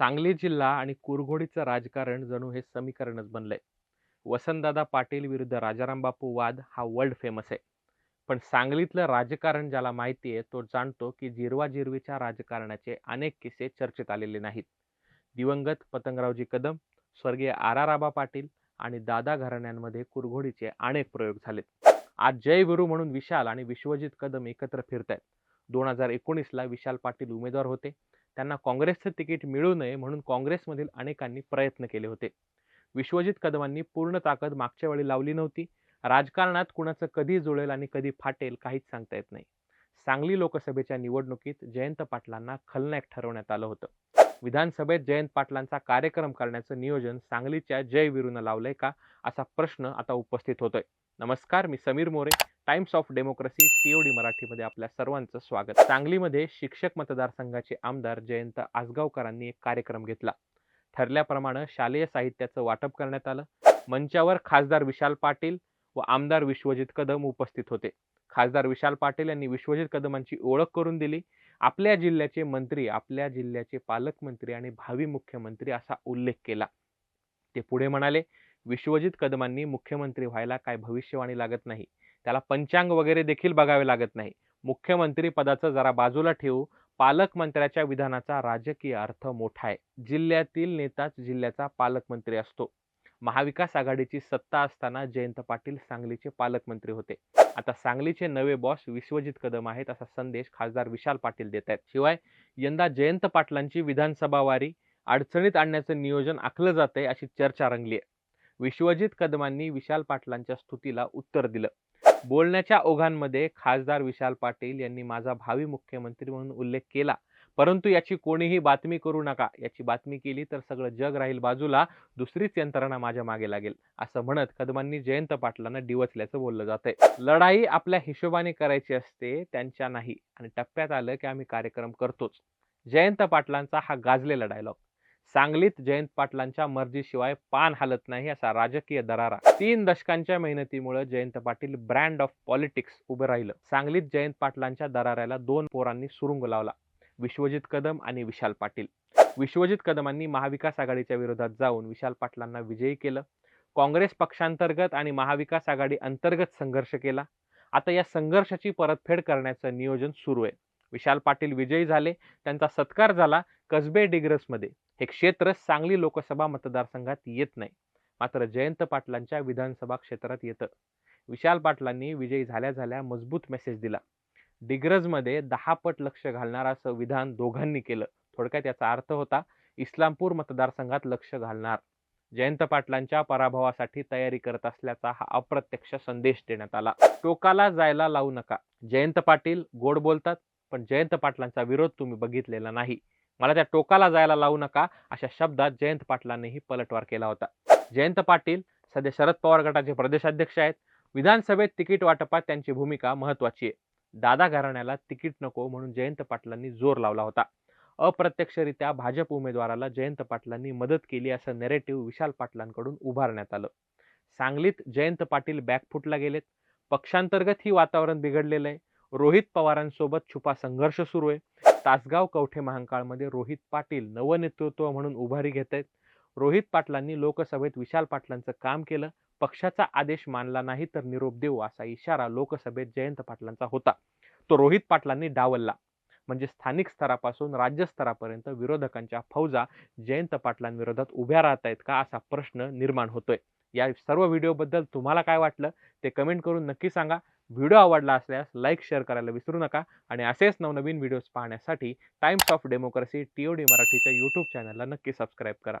सांगली जिल्हा आणि कुरघोडीचं राजकारण जणू हे समीकरणच बनलंय. वसंतदादा पाटील विरुद्ध राजाराम बापू वाद हा वर्ल्ड फेमस आहे. पण सांगलीतलं राजकारण ज्याला माहिती आहे तो जाणतो की जिरवा जिरवीच्या राजकारणाचे अनेक किस्से चर्चेत आलेले नाहीत. दिवंगत पतंगरावजी कदम स्वर्गीय आराराबा पाटील आणि दादा घराण्यांमध्ये कुरघोडीचे अनेक प्रयोग झालेत. आज जय गुरु म्हणून विशाल आणि विश्वजित कदम एकत्र फिरत आहेत दोन हजार एकोणीसला विशाल पाटील उमेदवार होते. त्यांना काँग्रेसचं तिकीट मिळू नये म्हणून काँग्रेसमधील अनेकांनी प्रयत्न केले होते. विश्वजित कदमांनी पूर्ण ताकद मागच्या वेळी लावली नव्हती. राजकारणात कुणाचं कधी जुळेल आणि कधी फाटेल काहीच सांगता येत नाही. सांगली लोकसभेच्या निवडणुकीत जयंत पाटलांना खलनायक ठरवण्यात आलं होतं. विधानसभेत जयंत पाटलांचा कार्यक्रम करण्याचं नियोजन सांगलीच्या जय विरूनं लावलंय का असा प्रश्न आता उपस्थित होतोय. नमस्कार मी Sameer More. Times of democracy TOD मराठीमध्ये आपल्या सर्वांचं स्वागत. सांगलीमध्ये शिक्षक मतदारसंघाचे आमदार जयंत आसगावकरांनी एक कार्यक्रम घेतला. ठरल्याप्रमाणे शालेय साहित्याचं वाटप करण्यात आलं. मंचावर खासदार विशाल पाटील व आमदार विश्वजित कदम उपस्थित होते. खासदार विशाल पाटील यांनी विश्वजित कदमांची ओळख करून दिली. आपल्या जिल्ह्याचे मंत्री आपल्या जिल्ह्याचे पालकमंत्री आणि भावी मुख्यमंत्री असा उल्लेख केला. ते पुढे म्हणाले विश्वजित कदमांनी मुख्यमंत्री व्हायला काय भविष्यवाणी लागत नाही त्याला पंचांग वगैरे देखील बघावे लागत नाही. मुख्यमंत्री पदाचं जरा बाजूला ठेवू पालकमंत्र्याच्या विधानाचा राजकीय अर्थ मोठा आहे. जिल्ह्यातील नेताच जिल्ह्याचा पालकमंत्री असतो. महाविकास आघाडीची सत्ता असताना जयंत पाटील सांगलीचे पालकमंत्री होते. आता सांगलीचे नवे बॉस विश्वजित कदम आहेत असा संदेश खासदार विशाल पाटील देत आहेत. शिवाय यंदा जयंत पाटलांची विधानसभा वारी अडचणीत आणण्याचं नियोजन आखलं जाते अशी चर्चा रंगली आहे विश्वजित कदमांनी विशाल पाटलांच्या स्तुतीला उत्तर दिलं. बोलण्याच्या ओघांमध्ये खासदार विशाल पाटील यांनी माझा भावी मुख्यमंत्री म्हणून उल्लेख केला. परंतु याची कोणीही बातमी करू नका. याची बातमी केली तर सगळं जग राहील बाजूला. दुसरीच यंत्रणा माझ्या मागे लागेल. असं म्हणत कदमांनी जयंत पाटलांना डिवचल्याचं बोललं जातंय. लढाई आपल्या हिशोबाने करायची असते त्यांच्या नाही. आणि टप्प्यात आलं की आम्ही कार्यक्रम करतोच. जयंत पाटलांचा हा गाजलेला डायलॉग सांगलीत जयंत पाटलांच्या मर्जीशिवाय पान हालत नाही असा राजकीय दरारा. तीन दशकांच्या मेहनतीमुळे Jayant Patil brand of politics उभं राहिलं. सांगलीत जयंत पाटलांच्या दराऱ्याला दोन पोरांनी सुरुंग लावला. विश्वजित कदम आणि विशाल पाटील. विश्वजित कदमांनी महाविकास आघाडीच्या विरोधात जाऊन विशाल पाटलांना विजयी केलं. काँग्रेस पक्षांतर्गत आणि महाविकास आघाडी अंतर्गत संघर्ष केला. आता या संघर्षाची परतफेड करण्याचं नियोजन सुरू आहे. विशाल पाटील विजयी झाले. त्यांचा सत्कार झाला कसबे डिग्रसमध्ये. हे क्षेत्र सांगली लोकसभा मतदारसंघात येत नाही. मात्र जयंत पाटलांच्या विधानसभा क्षेत्रात येतं. विशाल पाटलांनी विजयी झाल्या झाल्या मजबूत मेसेज दिला. डिग्रजमध्ये दहा पट लक्ष घालणार असं विधान दोघांनी केलं. थोडक्यात याचा अर्थ होता इस्लामपूर मतदारसंघात लक्ष घालणार. जयंत पाटलांच्या पराभवासाठी तयारी करत असल्याचा हा अप्रत्यक्ष संदेश देण्यात आला. टोकाला जायला लावू नका. जयंत पाटील गोड बोलतात पण जयंत पाटलांचा विरोध तुम्ही बघितलेला नाही. मला त्या टोकाला जायला लावू नका अशा शब्दात जयंत पाटलांनीही पलटवार केला होता. जयंत पाटील सध्या शरद पवार गटाचे प्रदेशाध्यक्ष आहेत. विधानसभेत तिकीट वाटपात त्यांची भूमिका महत्वाची आहे. दादा घराण्याला तिकीट नको म्हणून जयंत पाटलांनी जोर लावला होता. अप्रत्यक्षरित्या भाजप उमेदवाराला जयंत पाटलांनी मदत केली असं नेरेटिव्ह विशाल पाटलांकडून उभारण्यात आलं. सांगलीत जयंत पाटील बॅकफुटला गेलेत. पक्षांतर्गत ही वातावरण बिघडलेलं आहे. रोहित पवारांसोबत छुपा संघर्ष सुरू आहे. तासगाव कवठे महांकाळमध्ये रोहित पाटील नवनेतृत्व म्हणून उभारी घेत आहेत. रोहित पाटलांनी लोकसभेत विशाल पाटलांचं काम केलं. पक्षाचा आदेश मानला नाही तर निरोप देऊ असा इशारा लोकसभेत जयंत पाटलांचा होता. तो रोहित पाटलांनी डावलला. म्हणजे स्थानिक स्तरापासून राज्य स्तरापर्यंत विरोधकांच्या फौजा जयंत पाटलांविरोधात उभ्या राहत आहेत का असा प्रश्न निर्माण होतोय. या सर्व व्हिडिओबद्दल तुम्हाला काय वाटलं ते कमेंट करून नक्की सांगा. व्हिडिओ आवडला असल्यास लाईक शेअर करायला विसरू नका आणि असेच नवनवीन व्हिडिओज पाहण्यासाठी times of democracy T O D मराठीच्या यूट्यूब चॅनलला नक्की सबस्क्राईब करा.